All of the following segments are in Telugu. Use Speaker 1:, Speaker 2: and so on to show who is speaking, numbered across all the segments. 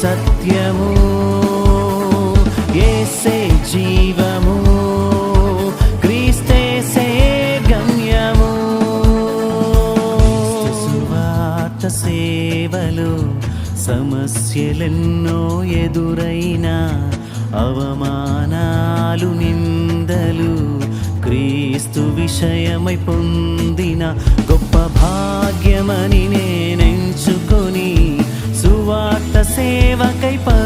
Speaker 1: సత్యము ఏసే జీవము క్రీస్తేసే గమ్యము. సువార్త సేవలు సమస్యలెన్నో ఎదురైనా అవమానాలు నిందలు క్రీస్తు విషయమై పొందిన గొప్ప భాగ్యమని నేనెంచుకొని và cây
Speaker 2: bờ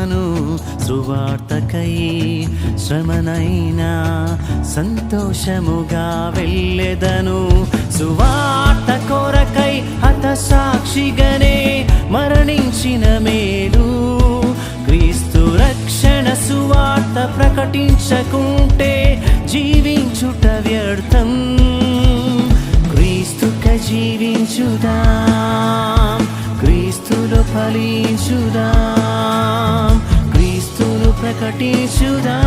Speaker 1: సువార్తకై శ్రమనైనా సంతోషముగా వెళ్ళెదను. సువార్త కొరకై హత సాక్షిగనే మరణించిన మేలు. క్రీస్తు రక్షణ సువార్త ప్రకటించకుంటే జీవించుట వ్యర్థం. వెంకటేశుడా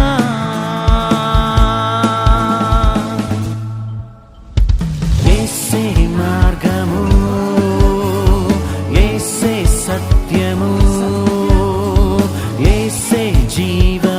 Speaker 1: సత్యము ఏసే జీవ